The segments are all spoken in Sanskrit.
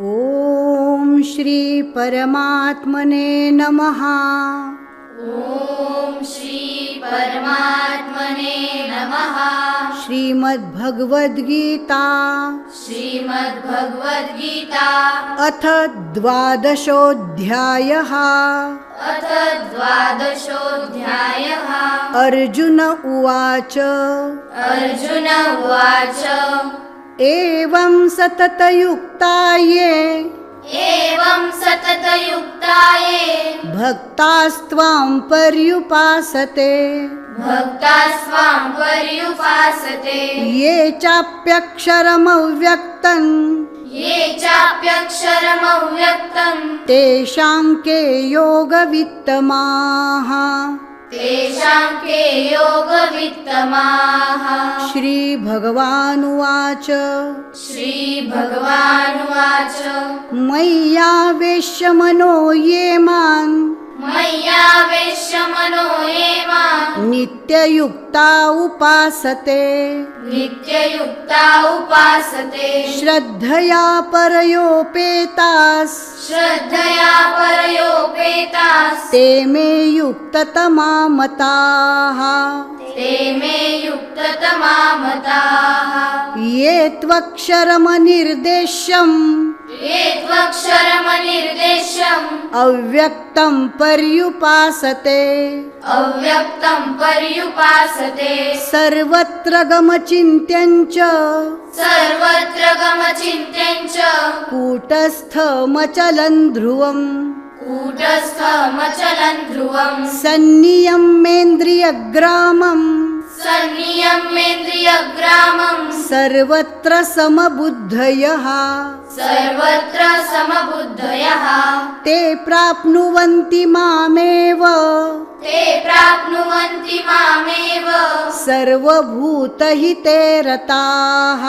ॐ श्रीपरमात्मने नमः। ॐ श्री परमात्मने नमः। श्रीमद्भगवद्गीता। श्रीमद्भगवद्गीता। अथ द्वादशोऽध्यायः। अथ द्वादशोऽध्यायः। अर्जुन उवाच। अर्जुन उवाच एवं सततयुक्ताये। एवं सततयुक्ताये। भक्तास्त्वां पर्युपासते। भक्ता स्वां पर्युपासते। ये चाप्यक्षरमव्यक्तम् ये चाप्यक्षरमव्यक्तम्। तेषां के योगवित्तमाः तेषां के योगवित्तमाः। श्रीभगवानुवाच। श्रीभगवानुवाच। मय्यावेश्य मनो ये मान् मय्यावेश्य नित्ययुक्ता उपासते। नित्ययुक्ता उपासते। श्रद्धया परयोपेतास्। श्रद्धया परयोपेतास्। ते मे युक्ततमा मताः ते मे युक्ततमा मताः ये त्वक्षरमनिर्देश्यम् ये त्वक्षरमनिर्देश्यम् अव्यक्तं पर्युपासते। अव्यक्तं पर्युपासते। सर्वत्र गमचिन्त्यं च। सर्वत्र गमचिन्त्यं च। कूटस्थमचलं ध्रुवम्। कूटस्थमचलं ध्रुवम्। सन्नियमेन्द्रियग्रामम् सन्नियमेन्द्रियग्रामम् सर्वत्र समबुद्धयः। सर्वत्र समबुद्धयः। ते प्राप्नुवन्ति मामेव। ते प्राप्नुवन्ति मामेव। सर्वभूतहिते रताः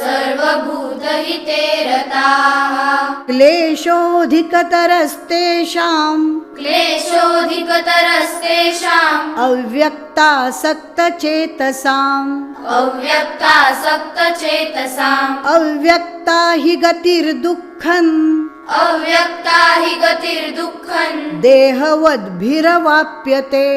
सर्वभूतहिते रताः क्लेशोऽधिकतरस्तेषाम्। क्लेशोऽधिकतरस्तेषाम्। अव्यक्तासक्तचेतसाम्। अव्यक्तासक्तचेतसाम्। अव्यक्ता हि गतिर्दुःखम् अव्यक्ता हि गतिर्दुःखम् देहवद्भिरवाप्यते।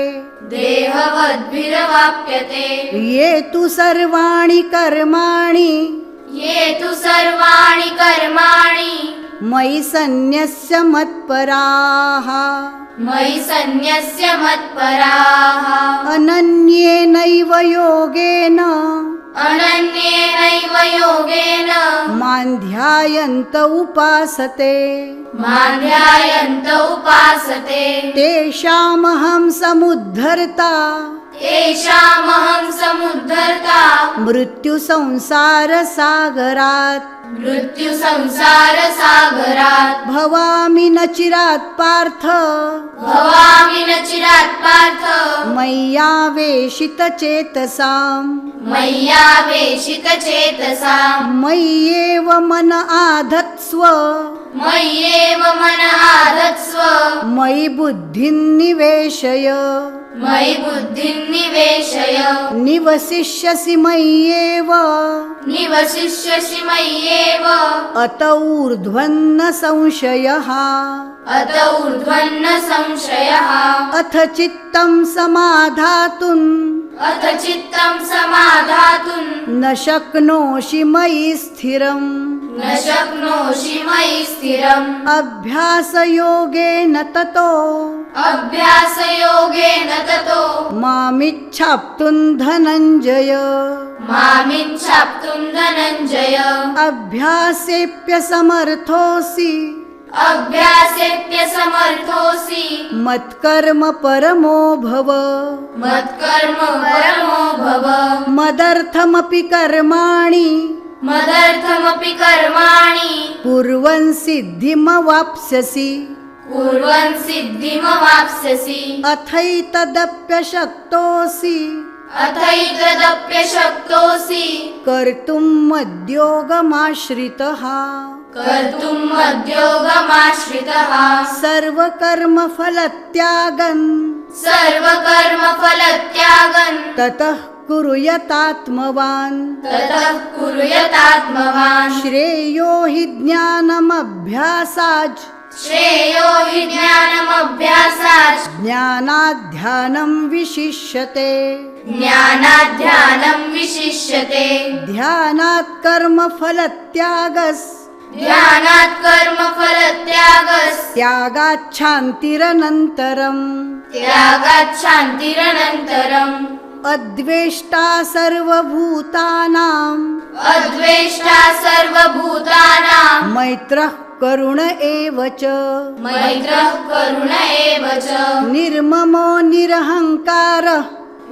देहवद्भिरवाप्यते। ये तु सर्वाणि कर्माणि। ये तु सर्वाणि कर्माणि। मयि सन्न्यस्य मत्पराः। मयि सन्न्यस्य मत्पराः। अनन्येनैव योगेन। अनन्येनैव योगेन। मां ध्यायन्त उपासते। मां ध्यायन्त उपासते। तेषामहं समुद्धर्ता तेषामहं समुद्धर्ता मृत्युसंसारसागरात् मृत्युसंसारसागरात् भवामि न चिरात् पार्थ. भवामि न चिरात् पार्थ. मय्यावेशितचेतसाम् मय्यावेशितचेतसाम् मय्येव मन आधत्स्व. मय्येव मन आधत्स्व. मयि बुद्धिं निवेशय. मयि बुद्धिं निवेशय निवसिष्यसि मय्येव। निवसिष्यसि मय्येव। अत ऊर्ध्वन्न संशयः। अत ऊर्ध्वन्न संशयः। अथ चित्तं समाधातुम् अथ चित्तं समाधातुं न शक्नोषि मयि स्थिरम् न शक्नोषि मयि स्थिरम्। अभ्यासयोगेन ततो। अभ्यासयोगेन ततो। मामिच्छाप्तुं धनञ्जय मामिच्छाप्तुं धनञ्जय अभ्यासेऽप्यसमर्थोऽसि अभ्यासेऽप्यसमर्थोऽसि मत्कर्म परमो भव। मत्कर्म परमो भव। मदर्थमपि कर्माणि। मदर्थमपि कर्माणि। कुर्वन् सिद्धिमवाप्स्यसि। कुर्वन् सिद्धिमवाप्स्यसि। अथैतदप्यशक्तोऽसि। अथैतदप्यशक्तोऽसि। कर्तुम् मद्योगमाश्रितः। कर्तुं मद्योगमाश्रितः। सर्वकर्मफलत्यागन्। सर्वकर्मफलत्यागन्। ततः कुरु यतात्मवान् ततः कुर्यतात्मवान् श्रेयो हि ज्ञानमभ्यासाज्। श्रेयो हि ज्ञानमभ्यासात् ज्ञानाध्यानं विशिष्यते। ज्ञानाध्यानं विशिष्यते। ध्यानात् कर्मफलत्यागस्। ध्यानात् कर्मफलत्यागस्। त्यागाच्छान्तिरनन्तरम्। त्यागात् शान्तिरनन्तरम् अद्वेष्टा सर्वभूतानाम् अद्वेष्टा सर्वभूतानां। मैत्रः करुण एव च। मैत्रः करुण एव च। निर्ममो निरहङ्कारः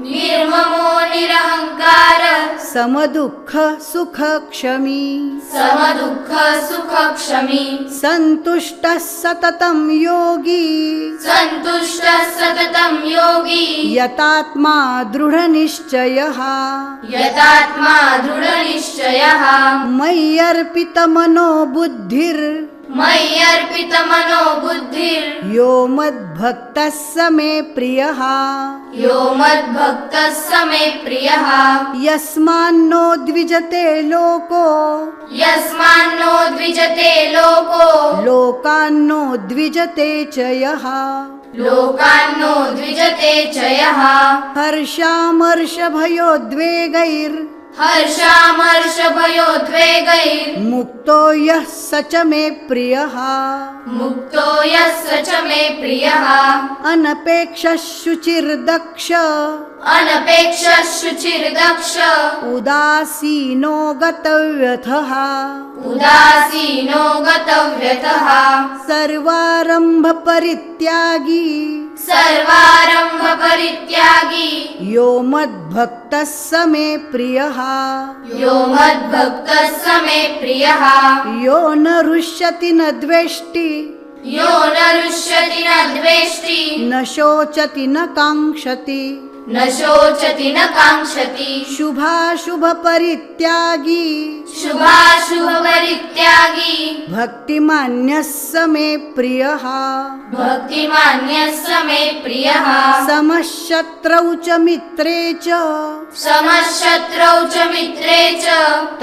निर्ममो निरहङ्कार समदुःख सुखक्षमी समदुःख सुखक्षमी सन्तुष्टः सततं योगी। सन्तुष्टः सततं योगी। यतात्मा दृढनिश्चयः। यतात्मा दृढनिश्चयः। मय्यर्पितमनो बुद्धिर् मय्यर्पितमनो बुद्धिर् यो मद्भक्तः स मे प्रियः। यो मद्भक्तः स मे प्रियः। यस्मान्नो द्विजते लोको। यस्मान्नो द्विजते लोको। लोकान्नो द्विजते च यः। लोकान्नो द्विजते च यः। हर्षामर्षभयोद्वेगैर् मुक्तो यः स च मे प्रियः। मुक्तो यः स च मे प्रियः। अनपेक्षः शुचिर्दक्ष अनपेक्षः शुचिर्दक्ष उदासीनो गतव्यथः। उदासीनो गतव्यतः सर्वारम्भपरित्यागी सर्वारम्भ परित्यागी यो मद्भक्तः स मे प्रियः। यो मद्भक्तः स मे प्रियः। यो न रुष्यति न द्वेष्टि। यो न रुष्यति न द्वेष्टि। न शोचति न काङ्क्षति न शोचति न काङ्क्षति। शुभाशुभपरित्यागी। शुभाशुभ परित्यागी भक्तिमान्यः स मे प्रियः। भक्तिमान्यः स मे प्रियः। समशत्रौ च मित्रे च। समशत्रौ च मित्रे च।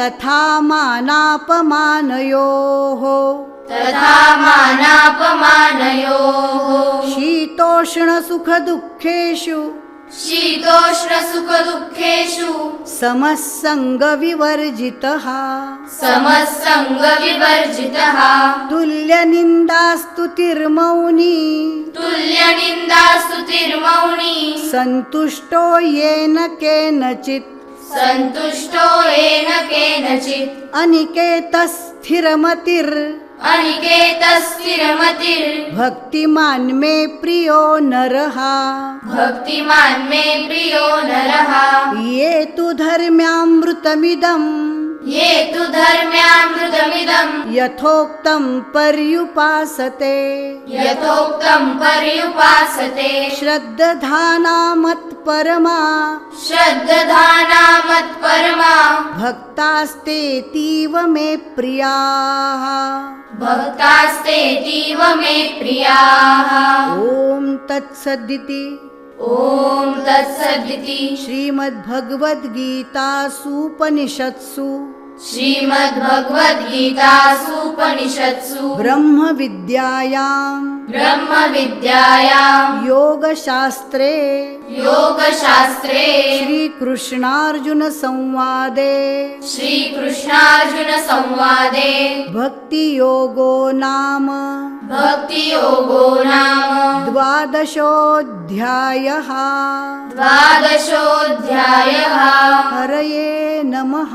तथा मानापमानयोः। तथा मानापमानयोः। शीतोष्णसुखदुःखेषु। शीतोष्णसुखदुःखेषु समः सङ्गविवर्जितः समस्सङ्गविवर्जितः। तुल्यनिन्दास्तुतिर्मौनी। तुल्यनिन्दास्तुतिर्मौनी। सन्तुष्टो येन केनचित्। सन्तुष्टो येन केनचित्। अनिकेतस्थिरमतिर्। भक्तिमान् मे प्रियो नरः। भक्तिमान् मे प्रियो नरः। ये तु धर्म्यामृतमिदम्। ये तु धर्म्यामृतमिदम्। यथोक्तं पर्युपासते। यथोक्तं पर्युपासते। श्रद्दधानामत्परमा श्रद्दधाना मत्परमा भक्तास्तेतीव मे प्रियाः। भक्तास्तेतीव मे प्रियाः। ॐ तत्सदिति। ॐ तत्सदिति। श्रीमद्भगवद्गीतासूपनिषत्सु श्रीमद्भगवद्गीतासूपनिषत्सु। ब्रह्मविद्यायां ब्रह्मविद्यायां योगशास्त्रे योगशास्त्रे श्रीकृष्णार्जुनसंवादे श्रीकृष्णार्जुनसंवादे भक्तियोगो नाम भक्तियोगो नाम द्वादशोऽध्यायः द्वादशोऽध्यायः। हरये नमः